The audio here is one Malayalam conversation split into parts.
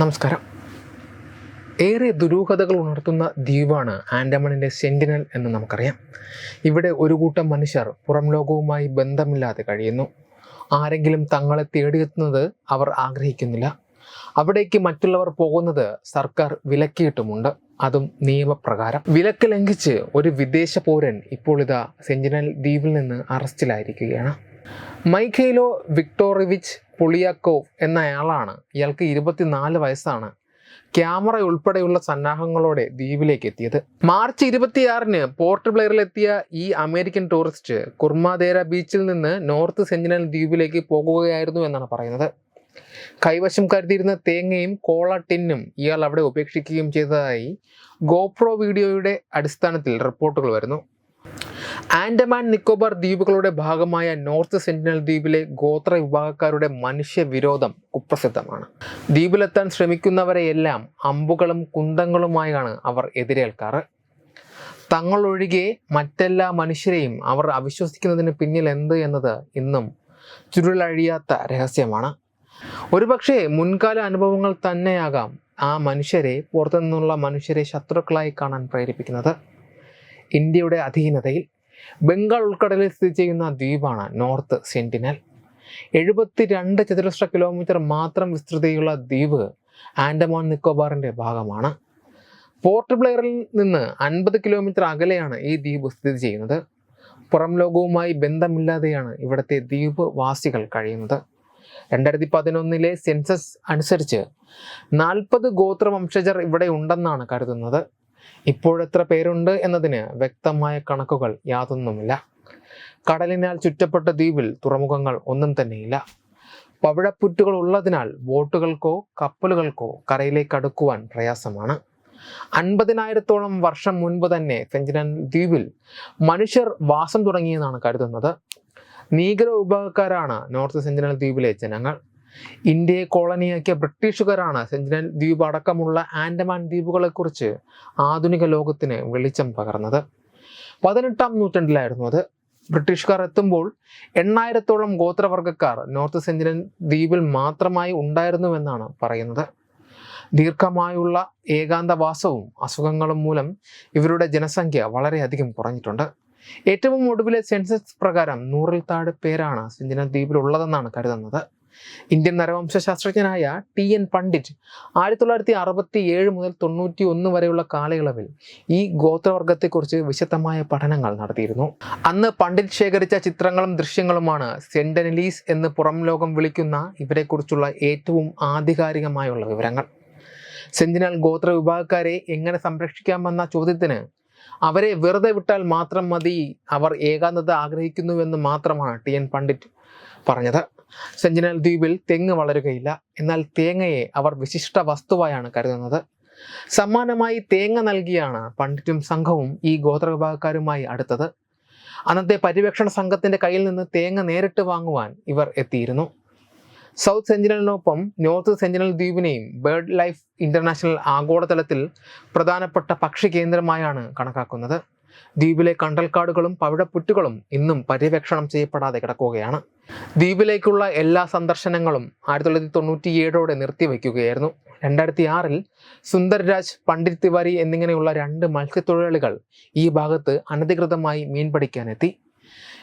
നമസ്കാരം. ഏറെ ദുരൂഹതകൾ ഉണർത്തുന്ന ദ്വീപാണ് ആൻഡമണിന്റെ സെന്റിനൽ എന്ന് നമുക്കറിയാം. ഇവിടെ ഒരു കൂട്ടം മനുഷ്യർ പുറം ലോകവുമായി ബന്ധമില്ലാതെ കഴിയുന്നു. ആരെങ്കിലും തങ്ങളെ തേടിയെത്തുന്നത് അവർ ആഗ്രഹിക്കുന്നില്ല. അവിടേക്ക് മറ്റുള്ളവർ പോകുന്നത് സർക്കാർ വിലക്കിയിട്ടുമുണ്ട്. അതും നിയമപ്രകാരം. വിലക്ക് ലംഘിച്ച് ഒരു വിദേശ പൗരൻ ഇപ്പോൾ ഇതാ സെഞ്ചിനൽ ദ്വീപിൽ നിന്ന് അറസ്റ്റിലായിരിക്കുകയാണ്. മൈഖേലോ വിക്ടോറിവിച്ച് പുളിയാക്കോവ് എന്നയാളാണ്. ഇയാൾക്ക് ഇരുപത്തിനാല് വയസ്സാണ്. ക്യാമറ ഉൾപ്പെടെയുള്ള സന്നാഹങ്ങളോടെ ദ്വീപിലേക്ക് എത്തിയത്. മാർച്ച് ഇരുപത്തിയാറിന് പോർട്ട് ബ്ലെയറിലെത്തിയ ഈ അമേരിക്കൻ ടൂറിസ്റ്റ് കുർമാദേര ബീച്ചിൽ നിന്ന് നോർത്ത് സെഞ്ചിനൽ ദ്വീപിലേക്ക് പോകുകയായിരുന്നു എന്നാണ് പറയുന്നത്. കൈവശം കരുതിയിരുന്ന തേങ്ങയും കോള ടിന്നും ഇയാൾ അവിടെ ഉപേക്ഷിക്കുകയും ചെയ്തതായി ഗോപ്രോ വീഡിയോയുടെ അടിസ്ഥാനത്തിൽ റിപ്പോർട്ടുകൾ വരുന്നു. ആൻഡമാൻ നിക്കോബാർ ദ്വീപുകളുടെ ഭാഗമായ നോർത്ത് സെന്റിനൽ ദ്വീപിലെ ഗോത്ര വിഭാഗക്കാരുടെ മനുഷ്യവിരോധം കുപ്രസിദ്ധമാണ്. ദ്വീപിലെത്താൻ ശ്രമിക്കുന്നവരെയെല്ലാം അമ്പുകളും കുന്തങ്ങളുമായാണ് അവർ എതിരേൽക്കാറ്. തങ്ങളൊഴികെ മറ്റെല്ലാ മനുഷ്യരെയും അവർ അവിശ്വസിക്കുന്നതിന് പിന്നിൽ എന്ത് എന്നത് ഇന്നും ചുരുളഴിയാത്ത രഹസ്യമാണ്. ഒരുപക്ഷെ മുൻകാല അനുഭവങ്ങൾ തന്നെയാകാം ആ മനുഷ്യരെ പുറത്തു നിന്നുള്ള മനുഷ്യരെ ശത്രുക്കളായി കാണാൻ പ്രേരിപ്പിക്കുന്നത്. ഇന്ത്യയുടെ അധീനതയിൽ ബംഗാൾ ഉൾക്കടലിൽ സ്ഥിതി ചെയ്യുന്ന ദ്വീപാണ് നോർത്ത് സെന്റിനൽ. എഴുപത്തി രണ്ട് ചതുരശ്ര കിലോമീറ്റർ മാത്രം വിസ്തൃതിയുള്ള ദ്വീപ് ആൻഡമാൻ നിക്കോബാറിന്റെ ഭാഗമാണ്. പോർട്ട് ബ്ലെയറിൽ നിന്ന് അൻപത് കിലോമീറ്റർ അകലെയാണ് ഈ ദ്വീപ് സ്ഥിതി ചെയ്യുന്നത്. പുറം ലോകവുമായി ബന്ധമില്ലാതെയാണ് ഇവിടുത്തെ ദ്വീപ് വാസികൾ കഴിയുന്നത്. രണ്ടായിരത്തി പതിനൊന്നിലെ സെൻസസ് അനുസരിച്ച് നാൽപ്പത് ഗോത്രവംശജർ ഇവിടെ ഉണ്ടെന്നാണ് കരുതുന്നത്. ഇപ്പോഴെത്ര പേരുണ്ട് എന്നതിന് വ്യക്തമായ കണക്കുകൾ യാതൊന്നുമില്ല. കടലിനാൽ ചുറ്റപ്പെട്ട ദ്വീപിൽ തുറമുഖങ്ങൾ ഒന്നും തന്നെയില്ല. പവിഴപ്പുറ്റുകൾ ഉള്ളതിനാൽ ബോട്ടുകൾക്കോ കപ്പലുകൾക്കോ കരയിലേക്ക് അടുക്കുവാൻ പ്രയാസമാണ്. അൻപതിനായിരത്തോളം വർഷം മുൻപ് തന്നെ സെഞ്ചിനൻ ദ്വീപിൽ മനുഷ്യർ വാസം തുടങ്ങിയെന്നാണ് കരുതുന്നത്. നീഗ്രോ വിഭാഗക്കാരാണ് നോർത്ത് സെഞ്ചിനൽ ദ്വീപിലെ ജനങ്ങൾ. ഇന്ത്യയെ കോളനിയാക്കിയ ബ്രിട്ടീഷുകാരാണ് സെഞ്ചിനൽ ദ്വീപ് അടക്കമുള്ള ആൻഡമാൻ ദ്വീപുകളെക്കുറിച്ച് ആധുനിക ലോകത്തിന് വെളിച്ചം പകർന്നത്. പതിനെട്ടാം നൂറ്റാണ്ടിലായിരുന്നു അത്. ബ്രിട്ടീഷുകാർ എത്തുമ്പോൾ എണ്ണായിരത്തോളം ഗോത്രവർഗക്കാർ നോർത്ത് സെഞ്ചിനൽ ദ്വീപിൽ മാത്രമായി ഉണ്ടായിരുന്നുവെന്നാണ് പറയുന്നത്. ദീർഘമായുള്ള ഏകാന്തവാസവും അസുഖങ്ങളും മൂലം ഇവരുടെ ജനസംഖ്യ വളരെയധികം കുറഞ്ഞിട്ടുണ്ട്. ഏറ്റവും ഒടുവിലെ സെൻസസ് പ്രകാരം നൂറിൽ താഴെ പേരാണ് സെഞ്ചിനൻ ദ്വീപിൽ ഉള്ളതെന്നാണ് കരുതുന്നത്. ഇന്ത്യൻ നരവംശ ശാസ്ത്രജ്ഞനായ ടി എൻ പണ്ഡിറ്റ് ആയിരത്തി തൊള്ളായിരത്തി അറുപത്തി ഏഴ് മുതൽ തൊണ്ണൂറ്റി ഒന്ന് വരെയുള്ള കാലയളവിൽ ഈ ഗോത്രവർഗത്തെക്കുറിച്ച് വിശദമായ പഠനങ്ങൾ നടത്തിയിരുന്നു. അന്ന് പണ്ഡിറ്റ് ശേഖരിച്ച ചിത്രങ്ങളും ദൃശ്യങ്ങളുമാണ് സെൻഡനലീസ് എന്ന് പുറം ലോകം വിളിക്കുന്ന ഇവരെക്കുറിച്ചുള്ള ഏറ്റവും ആധികാരികമായുള്ള വിവരങ്ങൾ. സെന്റിനൽ ഗോത്ര വിഭാഗക്കാരെ എങ്ങനെ സംരക്ഷിക്കാമെന്ന ചോദ്യത്തിന് അവരെ വെറുതെ വിട്ടാൽ മാത്രം മതി അവർ ഏകാന്തത ആഗ്രഹിക്കുന്നുവെന്ന് മാത്രമാണ് ടി എൻ പണ്ഡിറ്റ് പറഞ്ഞത്. സെഞ്ചിനൽ ദ്വീപിൽ തെങ്ങ് വളരുകയില്ല. എന്നാൽ തേങ്ങയെ അവർ വിശിഷ്ട വസ്തുവായാണ് കരുതുന്നത്. സമ്മാനമായി തേങ്ങ നൽകിയാണ് പണ്ഡിറ്റും സംഘവും ഈ ഗോത്രവിഭാഗക്കാരുമായി അടുത്തത്. അന്നത്തെ പര്യവേക്ഷണ സംഘത്തിന്റെ കയ്യിൽ നിന്ന് തേങ്ങ നേരിട്ട് വാങ്ങുവാൻ ഇവർ എത്തിയിരുന്നു. സൗത്ത് സെഞ്ചിനലിനൊപ്പം നോർത്ത് സെഞ്ചിനൽ ദ്വീപിനെയും ബേർഡ് ലൈഫ് ഇന്റർനാഷണൽ ആഗോളതലത്തിൽ പ്രധാനപ്പെട്ട പക്ഷി കേന്ദ്രമായാണ് കണക്കാക്കുന്നത്. ദ്വീപിലെ കണ്ടൽക്കാടുകളും പവിഴപ്പുറ്റുകളും ഇന്നും പര്യവേക്ഷണം ചെയ്യപ്പെടാതെ കിടക്കുകയാണ്. ദ്വീപിലേക്കുള്ള എല്ലാ സന്ദർശനങ്ങളും ആയിരത്തി തൊള്ളായിരത്തി തൊണ്ണൂറ്റി ഏഴോടെ നിർത്തിവെക്കുകയായിരുന്നു. രണ്ടായിരത്തി ആറിൽ സുന്ദർരാജ് പണ്ഡിറ്റ് തിവാരി എന്നിങ്ങനെയുള്ള രണ്ട് മത്സ്യത്തൊഴിലാളികൾ ഈ ഭാഗത്ത് അനധികൃതമായി മീൻ പിടിക്കാനെത്തി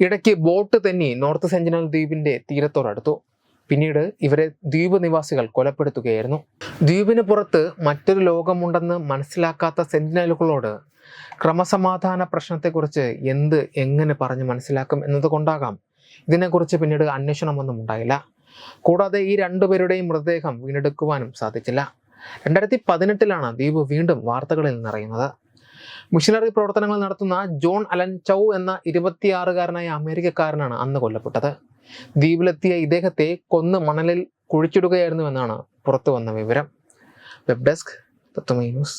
ഇടയ്ക്ക് ബോട്ട് തന്നെ നോർത്ത് സെഞ്ചിനൽ ദ്വീപിന്റെ തീരത്തോടടുത്തു. പിന്നീട് ഇവരെ ദ്വീപ് നിവാസികൾ കൊലപ്പെടുത്തുകയായിരുന്നു. ദ്വീപിന് പുറത്ത് മറ്റൊരു ലോകമുണ്ടെന്ന് മനസ്സിലാക്കാത്ത സെന്റിനലുകളോട് ക്രമസമാധാന പ്രശ്നത്തെക്കുറിച്ച് എന്ത് എങ്ങനെ പറഞ്ഞ് മനസ്സിലാക്കും എന്നതുകൊണ്ടാകാം ഇതിനെക്കുറിച്ച് പിന്നീട് അന്വേഷണമൊന്നും ഉണ്ടായില്ല. കൂടാതെ ഈ രണ്ടുപേരുടെയും മൃതദേഹം വീണ്ടെടുക്കുവാനും സാധിച്ചില്ല. രണ്ടായിരത്തി പതിനെട്ടിലാണ് ദ്വീപ് വീണ്ടും വാർത്തകളിൽ നിന്നറിയുന്നത് മിഷനറി പ്രവർത്തനങ്ങൾ നടത്തുന്ന ജോൺ അലൻ ചൗ എന്ന ഇരുപത്തിയാറുകാരനായ അമേരിക്കക്കാരനാണ് അന്ന് കൊല്ലപ്പെട്ടത്. ദ്വീപിലെത്തിയ ഇദ്ദേഹത്തെ കൊന്ന് മണലിൽ കുഴിച്ചിടുകയായിരുന്നുവെന്നാണ് പുറത്തു വന്ന വിവരം. Web desk Tatwamayi news.